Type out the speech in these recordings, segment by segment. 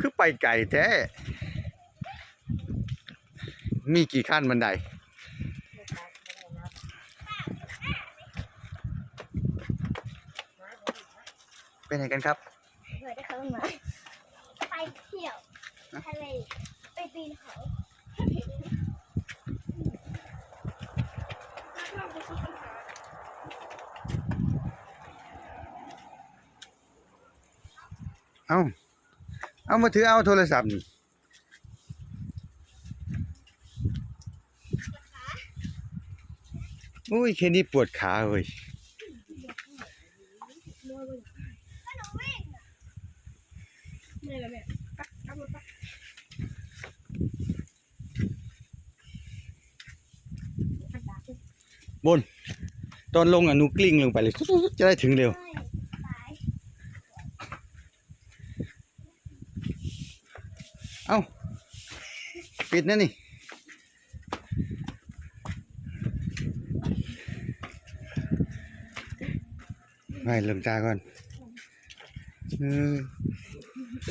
คือไปไก่แท้ มีกี่ขั้นบันไดไปไหนกันครับเพื่อได้เข้ามาไปเที่ยวทะเลไปปีนเขาเอา เอามาถือเอาโทรศัพท์นี่อุ้ยแค่นี้ปวดขาเว้ยก็หนูวิ่งนี่แหละแม่กลับกลับรถไปบน ตอนลงอะหนูกลิ้งลงไปเลย จะได้ถึงเร็ว ไม่ไป เอ้าปิดนะนี่ไปลงตาก่อนเออไป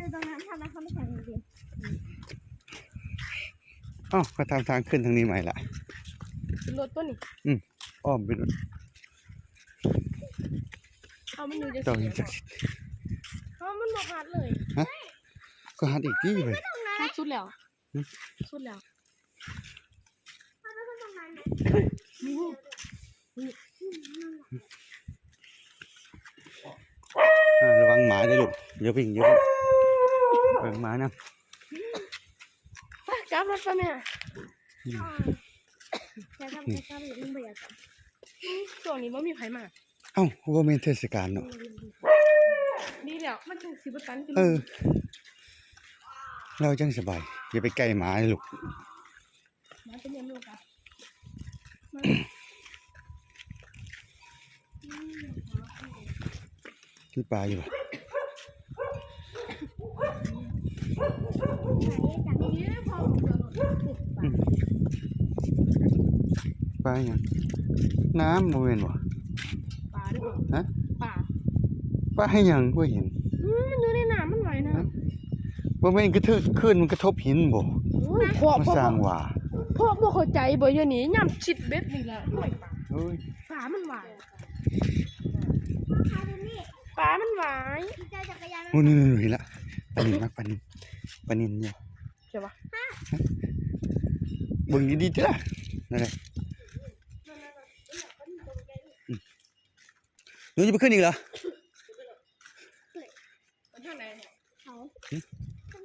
ดูตรงนั้นทำไมเขาไม่ใส่จริงเอ้าก็ทำทางขึ้นทางนี้ใหม่ละขึ้นรถตัวนี้อ้อมไปนู่นเอามันอยู่จะต้อง เสียิยงจากเอามันบอกหัดเลยก็หัดอีกที่เลยหัดสุดแล้วสุดแล้วๆเขาต้องตรงนั้นนะอ่าระวังหมาด้วยลูกอย่าวิ่งอย่าวิ่งระวังหมานะไปกลับรถไปแม่แต่ทำไมเขาถึงไม่อยากกลับอืมช่วงนี้ว่ามีไผมาเอ้าว่าเป็นเทศกาลเนาะดี แล้วมันจังสิบตันกินเออ เราจังสบายอย่าไปใกล้หมาเลยลูกมาเป็นยังลูกอะที่ปลาอยู่ปะจากนี้นี่พอผมเจอรถปลาอย่างน้ำโมเมนบ่ปลาด้วยฮะปลาปลาให้หยังบ่เห็นอื มมันอยู่ในน้ำมันไหวนะบ่แม่นกระทึกขึ้นมันกระทบหินบ่โอ้ยพ่อมาพ่อสร้างว่าพ่อบ่เข้าใจบ่เดี๋ยวนี้ย่ำชิดเบ็ดนี่ล่ะหน่วยปลาเฮ้ยปลามันไหวพาดูนี่ปลามันไหวที่เจอจักรยานโอ้นู่นๆๆเห็นละปลานินมากปลานินปลานินเนี่ยใช่ปะเบิ่งดีๆจ้ะนั่นแหละอืมหนูจะไปขึ้นอีกเหรอ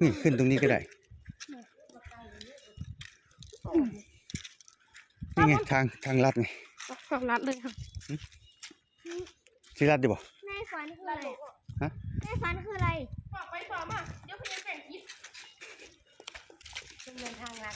นี่ขึ้นตรงนี้ก็ได้ นี่ไงทางทางลัดไงทางลัดเลยค่ะที่ลัดดีบ่ในฝันคืออะไรฮะในฝันคืออะไรฝากไปฝากมาเดี๋ยวพี่จะแบ่งคลิปดำเนินทางลัด